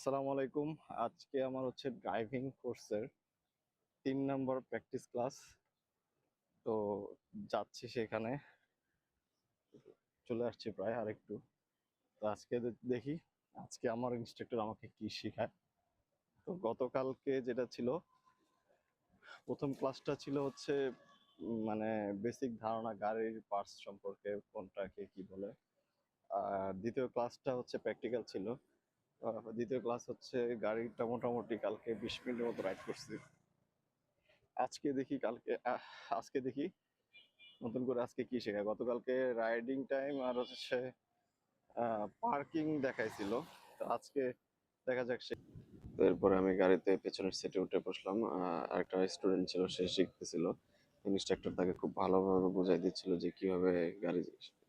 আসসালামু আলাইকুম। আজকে আমার হচ্ছে ড্রাইভিং কোর্সের তিন নম্বর প্র্যাকটিস ক্লাস তো যাচ্ছি সেখানে। চলে আসছি প্রায় আরেকটু। তো আজকে দেখি আজকে আমার ইনস্ট্রাক্টর আমাকে কি শেখায়। তো গতকালকে যেটা ছিল, প্রথম ক্লাসটা ছিল হচ্ছে মানে বেসিক ধারণা গাড়ির পার্টস সম্পর্কে কোনটাকে কি বলে। আর দ্বিতীয় ক্লাসটা হচ্ছে প্র্যাকটিক্যাল ছিল। দ্বিতীয় ক্লাস হচ্ছে গাড়িটা মোটামুটি কালকে বিশ মিনিটের মতো রাইড করছি। আজকে দেখি কালকে আজকে দেখি নতুন করে আজকে কি শেখায়? গতকালকে রাইডিং টাইম আর হচ্ছে পার্কিং দেখাইছিল। তো আজকে দেখা যাক সে তো এরপরে আমি গাড়িতে পেছনের সিটে উঠে বসলাম। আরেকটা স্টুডেন্ট ছিল, সে শিখতেছিল। ইনস্ট্রাক্টর তাকে খুব ভালোভাবে বুঝাই দিচ্ছিল যে কীভাবে গাড়ি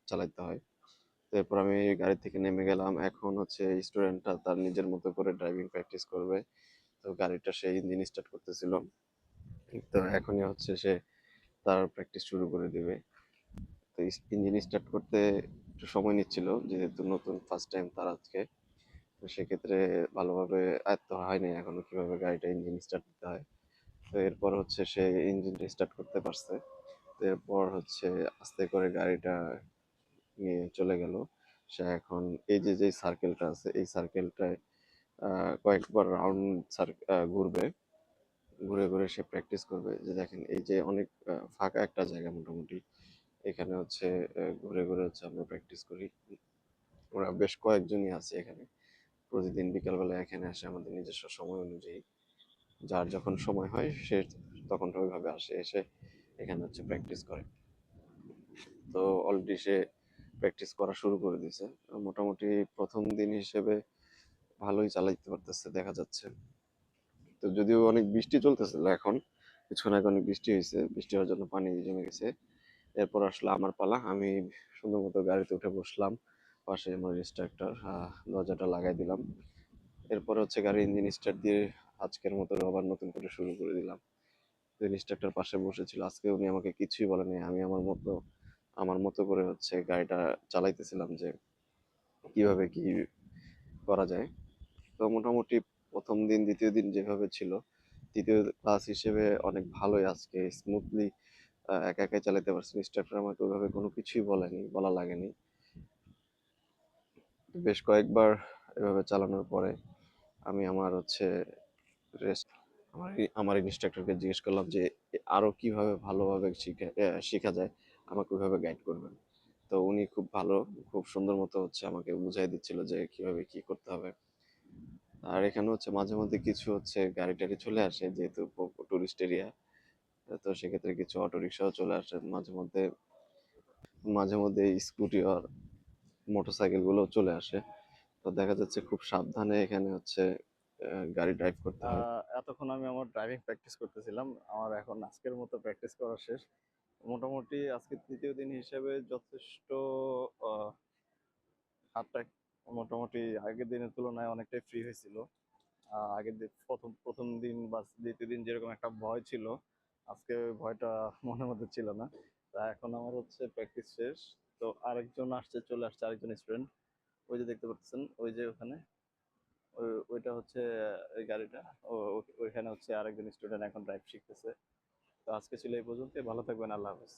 চালাতে হয়। এরপর আমি গাড়ি থেকে নেমে গেলাম। এখন হচ্ছে স্টুডেন্টটা তার নিজের মতো করে ড্রাইভিং প্র্যাকটিস করবে। তো গাড়িটা সে ইঞ্জিন স্টার্ট করতেছিল। তো এখনই হচ্ছে সে তার প্র্যাকটিস শুরু করে দিবে। তো ইঞ্জিন স্টার্ট করতে একটু সময় নিচ্ছিল, যেহেতু নতুন ফার্স্ট টাইম তার আজকে। তো সেক্ষেত্রে ভালোভাবে আয়ত্ত হয়নি এখনও কীভাবে গাড়িটা ইঞ্জিন স্টার্ট দিতে হয়। তো এরপর হচ্ছে সে ইঞ্জিনটা স্টার্ট করতে পারছে। তো এরপর হচ্ছে আস্তে করে গাড়িটা চলে গেল। সে এখন এই যে যে সার্কেলটা আছে, এই সার্কেলটায় কয়েকবার রাউন্ড ঘুরবে। ঘুরে ঘুরে সে প্র্যাকটিস করবে। যে দেখেন, এই যে অনেক ফাঁকা একটা জায়গা মোটামুটি। এখানে হচ্ছে ঘুরে ঘুরে হচ্ছে আমরা প্র্যাকটিস করি। ওরা বেশ কয়েকজনই আছে এখানে। প্রতিদিন বিকালবেলা এখানে আসে আমাদের নিজস্ব সময় অনুযায়ী। যার যখন সময় হয়, সে তখন ওইভাবে আসে, এসে এখানে হচ্ছে প্র্যাকটিস করে। তো অলরেডি সে প্র্যাকটিস করা শুরু করে দিয়েছে। মোটামুটি প্রথম দিন হিসেবে ভালোই চালাইতে পারতেছে, দেখা যাচ্ছে। তো যদিও অনেক বৃষ্টি চলতেছিল এখন কিছুক্ষণ আগে অনেক বৃষ্টি হয়েছে, বৃষ্টি হওয়ার জন্য পানি জমে গেছে। এরপর আসলে আমার পালা, আমি সুন্দর মতো গাড়িতে উঠে বসলাম, পাশে আমার ইনস্ট্রাক্টর দরজাটা লাগাই দিলাম। এরপর হচ্ছে গাড়ির ইঞ্জিন স্টার্ট দিয়ে আজকের মতো আবার নতুন করে শুরু করে দিলাম। ইনস্ট্রাক্টর পাশে বসেছিল, আজকে উনি আমাকে কিছুই বলেনি, আমি আমার মতো আমার মতো করে হচ্ছে গাড়িটা চালাইতেছিলাম যে কীভাবে কি করা যায়। তো মোটামুটি প্রথম দিন, দ্বিতীয় দিন যেভাবে ছিল, তৃতীয় ক্লাস হিসেবে অনেক ভালোই আজকে। স্মুথলি একা একাই চালাতে পারছি। ইনস্ট্রাক্টর আমাকে ওইভাবে কোনো কিছুই বলেনি, বলা লাগেনি। বেশ কয়েকবার এভাবে চালানোর পরে আমি আমার হচ্ছে রেস্ট আমার আমার ইনস্ট্রাক্টরকে জিজ্ঞেস করলাম যে আরও কীভাবে ভালোভাবে শিখা শেখা যায়। আমাকে ওইভাবে গাইড করবেন। তো উনি খুব ভালো, খুব সুন্দর মতো হচ্ছে আমাকে বুঝাই দিচ্ছিল যে কীভাবে কি করতে হবে। আর এখানে হচ্ছে মাঝে মধ্যে কিছু হচ্ছে গাড়ি টাড়ি চলে আসে, যেহেতু টুরিস্ট এরিয়া তো সেক্ষেত্রে কিছু অটো রিক্সাও চলে আসে। মাঝে মধ্যে মাঝে মধ্যে স্কুটি আর মোটরসাইকেলগুলো চলে আসে। তো দেখা যাচ্ছে খুব সাবধানে এখানে হচ্ছে গাড়ি ড্রাইভ করতে হয়। এতক্ষণ আমি আমার ড্রাইভিং প্র্যাকটিস করতেছিলাম। আমার এখন আজকের মতো প্র্যাকটিস করা শেষ। মোটামুটি আজকে তৃতীয় দিন হিসেবে যথেষ্ট হাতটা মোটামুটি আগের দিনের তুলনায় অনেকটাই ফ্রি হয়েছিল। আগের দিন প্রথম প্রথম দিন বা দ্বিতীয় দিন যেরকম একটা ভয় ছিল, আজকে ভয়টা মনের মধ্যে ছিল না। তা এখন আমার হচ্ছে প্র্যাকটিস শেষ। তো আরেকজন আসছে, চলে আসছে আরেকজন স্টুডেন্ট ওই যে দেখতে পাচ্ছেন, ওই যে ওখানে। ওই ওইটা হচ্ছে গাড়িটা। ওইখানে হচ্ছে আরেকজন স্টুডেন্ট এখন ড্রাইভ শিখতেছে। তো আজকে ছিল এই পর্যন্ত ভালো থাকবেন আল্লাহ হাফেজ।